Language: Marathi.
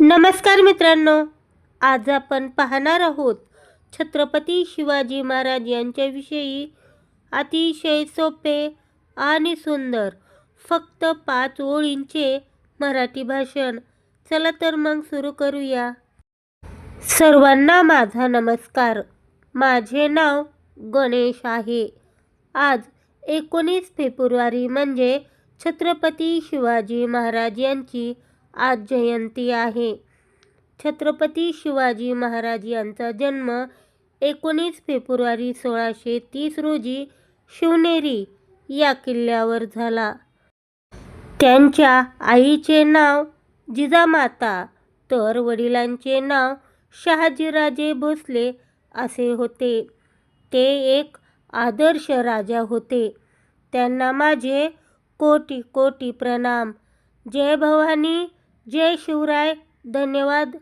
नमस्कार मित्रांनो आज आपण पाहणार आहोत छत्रपती शिवाजी महाराज यांच्याविषयी अतिशय सोपे आणि सुंदर फक्त पाच ओळींचे मराठी भाषण. चला तर मग सुरू करूया. सर्वांना माझा नमस्कार. माझे नाव गणेश आहे. आज एकोणीस फेब्रुवारी म्हणजे छत्रपती शिवाजी महाराज यांची आज जयंती आहे. छत्रपती शिवाजी महाराज यांचा जन्म एकोणीस फेब्रुवारी सोळाशे तीस रोजी शिवनेरी या किल्ल्यावर झाला. त्यांच्या आईचे नाव जिजामाता तर वडिलांचे नाव शहाजीराजे भोसले असे होते. ते एक आदर्श राजा होते. त्यांना माझे कोटी कोटी प्रणाम. जय भवानी जय शिवराय. धन्यवाद.